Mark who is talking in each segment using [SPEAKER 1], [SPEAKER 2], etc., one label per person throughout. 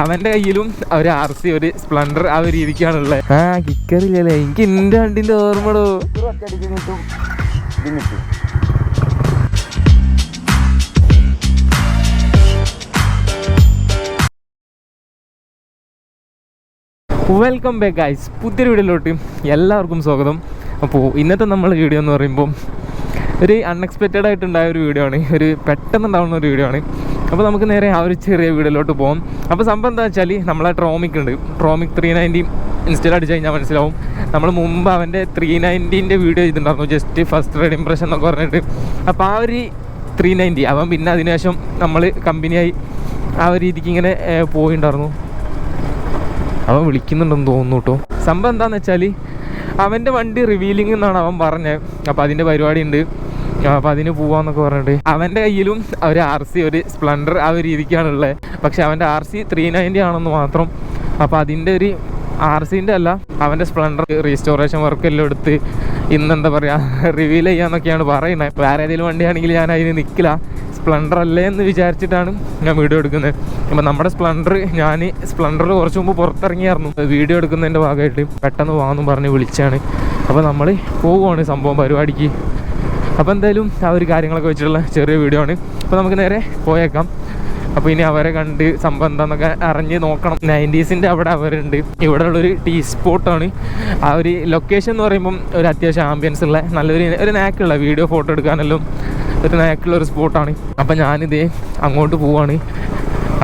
[SPEAKER 1] അവന്റെ കയ്യിലും ഒരു ആർ സി ഒരു സ്പ്ലണ്ടർ ആ ഒരു രീതിക്കാണുള്ളത് ആ കിക്കറില്ലല്ലേ? എനിക്ക് എന്റെ വണ്ടിന്റെ ഓർമ്മടോ. വെൽക്കം ബാക്ക് ഗൈസ് പുതിയൊരു വീഡിയോയിലോട്ട് എല്ലാവർക്കും സ്വാഗതം. അപ്പോൾ ഇന്നത്തെ നമ്മൾ വീഡിയോ എന്ന് പറയുമ്പോൾ ഒരു അൺഎക്സ്പെക്റ്റഡ് ആയിട്ടുണ്ടായ ഒരു വീഡിയോ ആണ്. ഒരു പെട്ടെന്ന് ഉണ്ടാവുന്ന ഒരു വീഡിയോ ആണ്. അപ്പോൾ നമുക്ക് നേരെ ആ ഒരു ചെറിയ വീടിലോട്ട് പോകാം അപ്പോൾ സംഭവം എന്താ വെച്ചാൽ നമ്മളെ ട്രോമിക് ഉണ്ട്. ട്രോമിക് ത്രീ നയന്റി ഇൻസ്റ്റയിൽ അടിച്ച് കഴിഞ്ഞാൽ മനസ്സിലാവും. നമ്മൾ മുമ്പ് അവന്റെ ത്രീ നയന്റീന്റെ വീഡിയോ ചെയ്തിട്ടുണ്ടായിരുന്നു. ജസ്റ്റ് ഫസ്റ്റ് റെഡ് ഇംപ്രഷൻ എന്നൊക്കെ പറഞ്ഞിട്ട്. അപ്പോൾ ആ ഒരു ത്രീ നയന്റി അവൻ പിന്നെ അതിനുശേഷം നമ്മൾ കമ്പനിയായി ആ ഒരു രീതിക്ക് ഇങ്ങനെ പോയിട്ടുണ്ടായിരുന്നു അവൻ വിളിക്കുന്നുണ്ടെന്ന് തോന്നുന്നു കേട്ടോ. സംഭവം എന്താണെന്ന് വെച്ചാൽ അവന്റെ വണ്ടി റിവീലിംഗ് എന്നാണ് അവൻ പറഞ്ഞത്. അപ്പോൾ അതിന്റെ പരിപാടി ഉണ്ട്. അപ്പോൾ അതിന് പോവാന്നൊക്കെ പറഞ്ഞിട്ട്. അവന്റെ കയ്യിലും ഒരു ആർ സി ഒരു സ്പ്ലണ്ടർ ആ ഒരു രീതിക്കാണുള്ളത് പക്ഷെ അവന്റെ ആർ സി ത്രീ നയന്റി ആണെന്ന് മാത്രം. അപ്പോൾ അതിന്റെ ഒരു ആർ സിന്റെ അല്ല അവന്റെ സ്പ്ലണ്ടർ റീസ്റ്റോറേഷൻ വർക്ക് എല്ലാം എടുത്ത് ഇന്ന് എന്താ പറയുക റിവീൽ ചെയ്യാന്നൊക്കെയാണ് പറയുന്നത് വേറെ ഏതെങ്കിലും വണ്ടിയാണെങ്കിൽ ഞാൻ അതിന് നിൽക്കില്ല സ്പ്ലണ്ടർ അല്ലേ എന്ന് വിചാരിച്ചിട്ടാണ് ഞാൻ വീഡിയോ എടുക്കുന്നത്. അപ്പം നമ്മുടെ സ്പ്ലണ്ടർ ഞാൻ സ്പ്ലണ്ടർ കുറച്ച് മുമ്പ് പുറത്തിറങ്ങിയായിരുന്നു. വീഡിയോ എടുക്കുന്നതിന്റെ ഭാഗമായിട്ട് പെട്ടെന്ന് വാന്നും പറഞ്ഞ് വിളിച്ചാണ്. അപ്പോൾ നമ്മൾ പോവുകയാണ് സംഭവം പരിപാടിക്ക്. അപ്പോൾ എന്തായാലും ആ ഒരു കാര്യങ്ങളൊക്കെ വെച്ചിട്ടുള്ള ചെറിയ വീഡിയോ ആണ്. അപ്പോൾ നമുക്ക് നേരെ പോയേക്കാം. അപ്പോൾ ഇനി അവരെ കണ്ട് സംഭവം എന്താണെന്നൊക്കെ അറിഞ്ഞ് നോക്കണം. നയന്റീസിന്റെ അവിടെ അവരുണ്ട്. ഇവിടെ ഉള്ളൊരു ടീ സ്പോട്ടാണ് ആ ഒരു ലൊക്കേഷൻ എന്ന് പറയുമ്പം ഒരു അത്യാവശ്യം ആംബിയൻസ് ഉള്ള നല്ലൊരു ഒരു നാക്കുള്ള വീഡിയോ ഫോട്ടോ എടുക്കാനെല്ലാം ഒരു നാക്കുള്ള ഒരു സ്പോട്ടാണ് അപ്പം ഞാനിതേ അങ്ങോട്ട് പോവാണ്.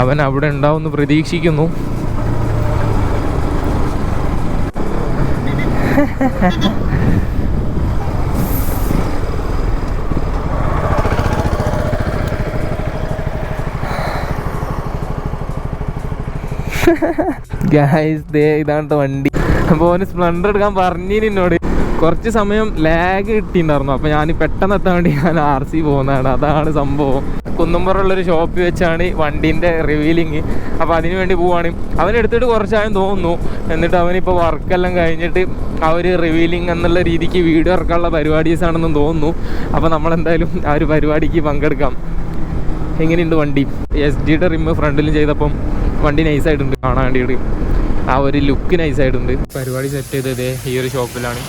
[SPEAKER 1] അവൻ അവിടെ ഉണ്ടാവുമെന്ന് പ്രതീക്ഷിക്കുന്നു. ഗായ്സ് ദേ ഇതാണ് വണ്ടി. അപ്പോൾ ഓന് സ്പ്ലണ്ടർ എടുക്കാൻ പറഞ്ഞു എന്നോട് കുറച്ച് സമയം ലാഗ് കിട്ടിയിട്ടുണ്ടായിരുന്നു. അപ്പോൾ ഞാൻ പെട്ടെന്ന് എത്താൻ വേണ്ടി ഞാൻ ആർ സി പോകുന്നതാണ്. അതാണ് സംഭവം. കുന്നുംപുറമുള്ളൊരു ഷോപ്പിൽ വെച്ചാണ് വണ്ടീന്റെ റിവീലിങ് അപ്പോൾ അതിന് വേണ്ടി പോവാണ്. അവനെടുത്തിട്ട് കുറച്ചായും തോന്നുന്നു. എന്നിട്ട് അവനിപ്പോൾ വർക്കെല്ലാം കഴിഞ്ഞിട്ട് ആ ഒരു റിവീലിംഗ് എന്നുള്ള രീതിക്ക് വീഡിയോ ഇറക്കാനുള്ള പരിപാടീസ് ആണെന്ന് തോന്നുന്നു. അപ്പോൾ നമ്മളെന്തായാലും ആ ഒരു പരിപാടിക്ക് പങ്കെടുക്കാം. എങ്ങനെയുണ്ട് വണ്ടി? എസ് ജിയുടെ റിമ്മ് ഫ്രണ്ടിലും ചെയ്തപ്പം വണ്ടി നൈസ് ആയിട്ടുണ്ട്. കാണാൻ വേണ്ടിയിട്ട്. ആ ഒരു ലുക്ക് നൈസ് ആയിട്ടുണ്ട്. പരിപാടി സെറ്റ് ചെയ്തത് ഈ ഒരു ഷോപ്പിലാണ്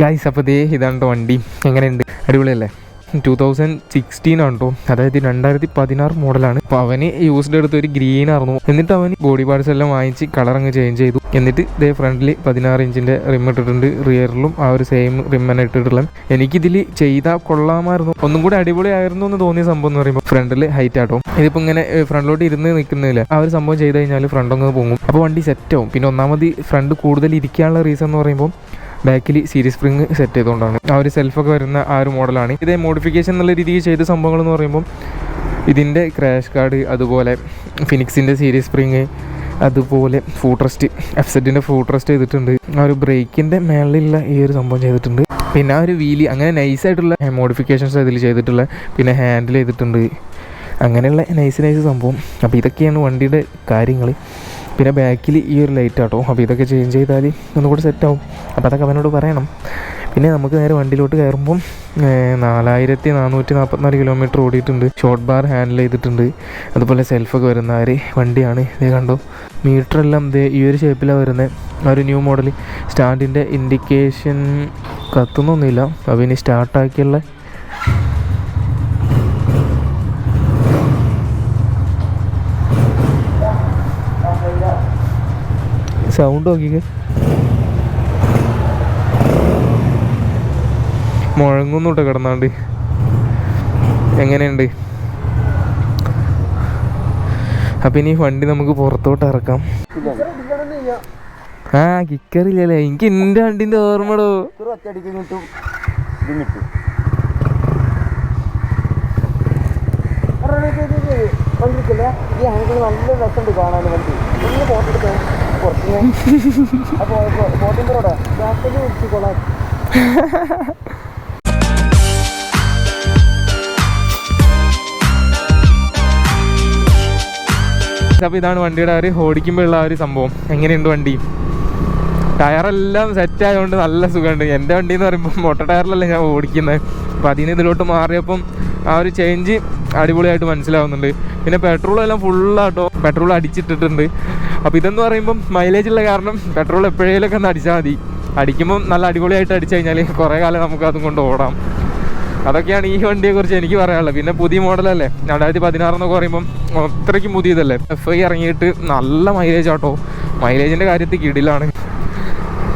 [SPEAKER 1] ഗൈസ് അപ്പോൾ ദേ ഇതാണ് വണ്ടി. എങ്ങനെയുണ്ട്? അടിപൊളിയല്ലേ? ടൂ തൗസൻഡ് സിക്സ്റ്റീൻ ആണ് അതായത് രണ്ടായിരത്തി പതിനാറ് മോഡലാണ്. അപ്പോൾ അവന് യൂസ്ഡ് എടുത്ത ഒരു ഗ്രീൻ ആയിരുന്നു. എന്നിട്ട് അവൻ ബോഡി പാർട്സ് എല്ലാം വാങ്ങിച്ച് കളർ അങ്ങ് ചേഞ്ച് ചെയ്തു. എന്നിട്ട് ഇതേ ഫ്രണ്ടിൽ പതിനാറ് ഇഞ്ചിന്റെ റിം ഇട്ടിട്ടുണ്ട്. റിയറിലും ആ ഒരു സെയിം റിം തന്നെ ഇട്ടിട്ടുള്ള എനിക്കിതിൽ ചെയ്താൽ കൊള്ളാമായിരുന്നു. ഒന്നും കൂടി അടിപൊളിയായിരുന്നു എന്ന് തോന്നിയ സംഭവം എന്ന് പറയുമ്പോൾ ഫ്രണ്ടിൽ ഹൈറ്റ് ആട്ടോ. ഇതിപ്പോൾ ഇങ്ങനെ ഫ്രണ്ടിലോട്ട് ഇരുന്ന് നിൽക്കുന്നില്ല. ആ ഒരു സംഭവം ചെയ്ത് കഴിഞ്ഞാൽ ഫ്രണ്ട് അങ്ങ് പോകും അപ്പോൾ വണ്ടി സെറ്റ് ആവും. പിന്നെ ഒന്നാമത് ഫ്രണ്ട് കൂടുതൽ ഇരിക്കാനുള്ള റീസൺ എന്ന് പറയുമ്പോൾ ബാക്കിൽ സീരീസ് സ്പ്രിങ് സെറ്റ് ചെയ്തുകൊണ്ടാണ്. ആ ഒരു സെൽഫൊക്കെ വരുന്ന ആ ഒരു മോഡലാണ് ഇതേ മോഡിഫിക്കേഷൻ എന്നുള്ള രീതിയിൽ ചെയ്ത സംഭവങ്ങൾ എന്ന് പറയുമ്പോൾ ഇതിന്റെ ക്രാഷ് കാർഡ് അതുപോലെ ഫിനിക്സിന്റെ സീരീസ് സ്പ്രിങ് അതുപോലെ ഫൂട്രസ്റ്റ് എഫ് സെറ്റിന്റെ ഫൂട്രസ്റ്റ് ചെയ്തിട്ടുണ്ട്. ആ ഒരു ബ്രേക്കിന്റെ മേളിലുള്ള ഈ ഒരു സംഭവം ചെയ്തിട്ടുണ്ട്. പിന്നെ ആ ഒരു വീലി അങ്ങനെ നൈസായിട്ടുള്ള മോഡിഫിക്കേഷൻസ് ഇതിൽ ചെയ്തിട്ടുള്ള പിന്നെ ഹാൻഡിൽ ചെയ്തിട്ടുണ്ട്. അങ്ങനെയുള്ള നൈസ് നൈസ് സംഭവം. അപ്പോൾ ഇതൊക്കെയാണ് വണ്ടിയുടെ കാര്യങ്ങൾ പിന്നെ ബാക്കിൽ ഈ ഒരു ലൈറ്റ് ആട്ടോ. അപ്പോൾ ഇതൊക്കെ ചേഞ്ച് ചെയ്താൽ ഒന്നുകൂടി സെറ്റ് ആവും. അപ്പോൾ അതൊക്കെ അവനോട് പറയണം. പിന്നെ നമുക്ക് നേരെ വണ്ടിയിലോട്ട് കയറുമ്പം നാലായിരത്തി നാനൂറ്റി നാൽപ്പത്തിനാല് കിലോമീറ്റർ ഓടിയിട്ടുണ്ട്. ഷോർട്ട് ബാർ ഹാൻഡിൽ ചെയ്തിട്ടുണ്ട്. അതുപോലെ സെൽഫൊക്കെ വരുന്ന ഒരു വണ്ടിയാണ്. ഇത് കണ്ടോ? മീറ്റർ എല്ലാം ദേ ഈ ഒരു ഷേപ്പിലാണ് വരുന്നത് ആ ഒരു ന്യൂ മോഡൽ സ്റ്റാൻഡിന്റെ ഇൻഡിക്കേഷൻ കത്തുന്നൊന്നുമില്ല. അപ്പോൾ ഇനി സ്റ്റാർട്ടാക്കിയുള്ള സൗണ്ട് നോക്കിക്ക്. മുഴങ്ങുന്നുട്ടോ കിടന്നാണ്ട്. എങ്ങനെയുണ്ട്? അപ്പം ഇനി വണ്ടി നമുക്ക് പുറത്തോട്ട് ഇറക്കാം. ആ കിക്കറില്ലല്ലേ? എനിക്ക് എന്റെ വണ്ടിന്റെ ഓർമ്മടോ.
[SPEAKER 2] കിട്ടും ഇത് ഈ ആണെങ്കിൽ നല്ല രസമുണ്ട് കാണാൻ വണ്ടി. ഒന്ന് ഫോട്ടോ അപ്പോൾ
[SPEAKER 1] ഇതാണ് വണ്ടിയുടെ ഒരു ഓടിക്കുമ്പോഴുള്ള ആ ഒരു സംഭവം. എങ്ങനെയുണ്ട് വണ്ടി? ടയറെല്ലാം സെറ്റ് ആയതുകൊണ്ട് നല്ല സുഖമുണ്ട്. എന്റെ വണ്ടി എന്ന് പറയുമ്പോൾ മോട്ടോർ ടയറിലല്ല ഞാൻ ഓടിക്കുന്നത്. അപ്പോൾ അതിന് ഇതിലോട്ട് മാറിയപ്പം ആ ഒരു ചേഞ്ച് അടിപൊളിയായിട്ട് മനസ്സിലാവുന്നുണ്ട്. പിന്നെ പെട്രോളെല്ലാം ഫുള്ളാട്ടോ പെട്രോൾ അടിച്ചിട്ടിട്ടുണ്ട്. അപ്പോൾ ഇതെന്ന് പറയുമ്പം മൈലേജ് ഉള്ള കാരണം പെട്രോൾ എപ്പോഴേലൊക്കെ ഒന്ന് അടിച്ചാൽ മതി. അടിക്കുമ്പം നല്ല അടിപൊളിയായിട്ട് അടിച്ചു കഴിഞ്ഞാൽ കുറേ കാലം നമുക്ക് അതും കൊണ്ട് ഓടാം. അതൊക്കെയാണ് ഈ വണ്ടിയെക്കുറിച്ച് എനിക്ക് പറയാനുള്ളത്. പിന്നെ പുതിയ മോഡലല്ലേ? രണ്ടായിരത്തി പതിനാറെന്നൊക്കെ പറയുമ്പം അത്രയ്ക്കും പുതിയതല്ലേ? എഫ് ഐ ഇറങ്ങിയിട്ട് നല്ല മൈലേജ് ആട്ടോ. മൈലേജിന്റെ കാര്യത്തിൽ കിടിലാണ്.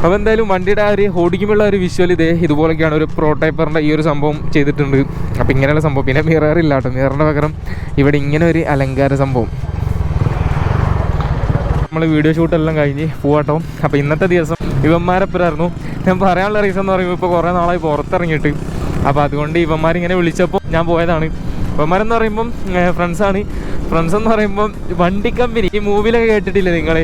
[SPEAKER 1] അപ്പോൾ എന്തായാലും വണ്ടിയുടെ ആ ഒരു ഓടിക്കുമ്പോഴുള്ള ഒരു വിഷ്വൽ ഇതേ. ഇതുപോലൊക്കെയാണ് ഒരു പ്രോട്ടൈപ്പറിന്റെ ഈ ഒരു സംഭവം ചെയ്തിട്ടുണ്ട്. അപ്പോൾ ഇങ്ങനെയുള്ള സംഭവം. പിന്നെ മിറർ കേട്ടോ. മിററിന്റെ പകരം ഇവിടെ ഇങ്ങനെ ഒരു അലങ്കാര സംഭവം. നമ്മൾ വീഡിയോ ഷൂട്ടെല്ലാം കഴിഞ്ഞ് പോവാട്ടോ. അപ്പോൾ ഇന്നത്തെ ദിവസം ഇവന്മാരെപ്പരായിരുന്നു? ഞാൻ പറയാനുള്ള റീസൺ എന്ന് പറയുമ്പോൾ ഇപ്പോൾ കുറേ നാളായി പുറത്തിറങ്ങിയിട്ട്. അപ്പോൾ അതുകൊണ്ട് ഇവന്മാരിങ്ങനെ വിളിച്ചപ്പോൾ ഞാൻ പോയതാണ്. ഇവന്മാരെന്ന് പറയുമ്പം ഫ്രണ്ട്സാണ് ഫ്രണ്ട്സ് എന്ന് പറയുമ്പം വണ്ടി കമ്പനി ഈ മൂവിലൊക്കെ കേട്ടിട്ടില്ലേ നിങ്ങൾ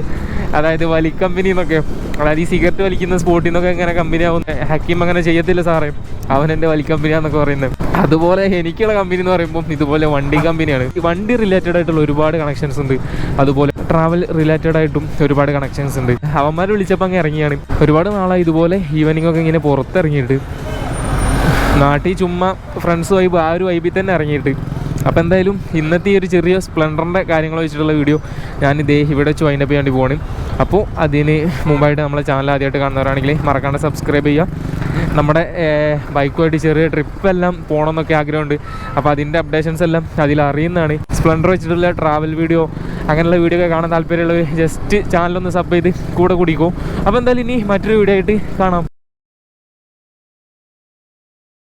[SPEAKER 1] അതായത് വലി കമ്പനി എന്നൊക്കെ. അതായത് ഈ സിഗരറ്റ് വലിക്കുന്ന സ്പോട്ടിൽ നിന്നൊക്കെ ഇങ്ങനെ കമ്പനി ആവുന്ന ഹക്കീം അങ്ങനെ ചെയ്യത്തില്ല സാറേ. അവൻ എന്റെ വലി കമ്പനിയാന്നൊക്കെ പറയുന്നത്. അതുപോലെ എനിക്കുള്ള കമ്പനി എന്ന് പറയുമ്പോൾ ഇതുപോലെ വണ്ടി കമ്പനിയാണ് വണ്ടി റിലേറ്റഡ് ആയിട്ടുള്ള ഒരുപാട് കണക്ഷൻസ് ഉണ്ട്. അതുപോലെ ട്രാവൽ റിലേറ്റഡ് ആയിട്ടും ഒരുപാട് കണക്ഷൻസ് ഉണ്ട്. അവന്മാർ വിളിച്ചപ്പോൾ അങ്ങ് ഇറങ്ങിയാണ്. ഒരുപാട് നാളായി ഇതുപോലെ ഈവനിങ് ഒക്കെ ഇങ്ങനെ പുറത്തിറങ്ങിയിട്ട്. നാട്ടിൽ ചുമ്മാ ഫ്രണ്ട്സ് വൈബ് ആ ഒരു വൈബിൽ തന്നെ ഇറങ്ങിയിട്ട്. അപ്പോൾ എന്തായാലും ഇന്നത്തെ ഈ ഒരു ചെറിയ സ്പ്ലെൻഡറിന്റെ കാര്യങ്ങൾ വെച്ചിട്ടുള്ള വീഡിയോ ഞാൻ ഇതേ ഇവിടെ വെച്ച് വൈൻഡപ്പ് ചെയ്യാൻ വേണ്ടി പോകണം അപ്പോൾ അതിന് മുമ്പായിട്ട് നമ്മളെ ചാനൽ ആദ്യമായിട്ട് കാണുന്നവരാണെങ്കിൽ മറക്കാണ്ട് സബ്സ്ക്രൈബ് ചെയ്യുക. നമ്മുടെ ബൈക്കുമായിട്ട് ചെറിയ ട്രിപ്പെല്ലാം പോകണമെന്നൊക്കെ ആഗ്രഹമുണ്ട്. അപ്പോൾ അതിന്റെ അപ്ഡേഷൻസ് എല്ലാം അതിൽ അറിയുന്നതാണ്. സ്പ്ലെൻഡർ വെച്ചിട്ടുള്ള ട്രാവൽ വീഡിയോ അങ്ങനെയുള്ള വീഡിയോ ഒക്കെ കാണാൻ താല്പര്യമുള്ളവർ ജസ്റ്റ് ചാനലൊന്ന് സബ് ചെയ്ത് കൂടെ കൂടിക്കോ. അപ്പോൾ എന്തായാലും ഇനി മറ്റൊരു വീഡിയോ ആയിട്ട് കാണാം.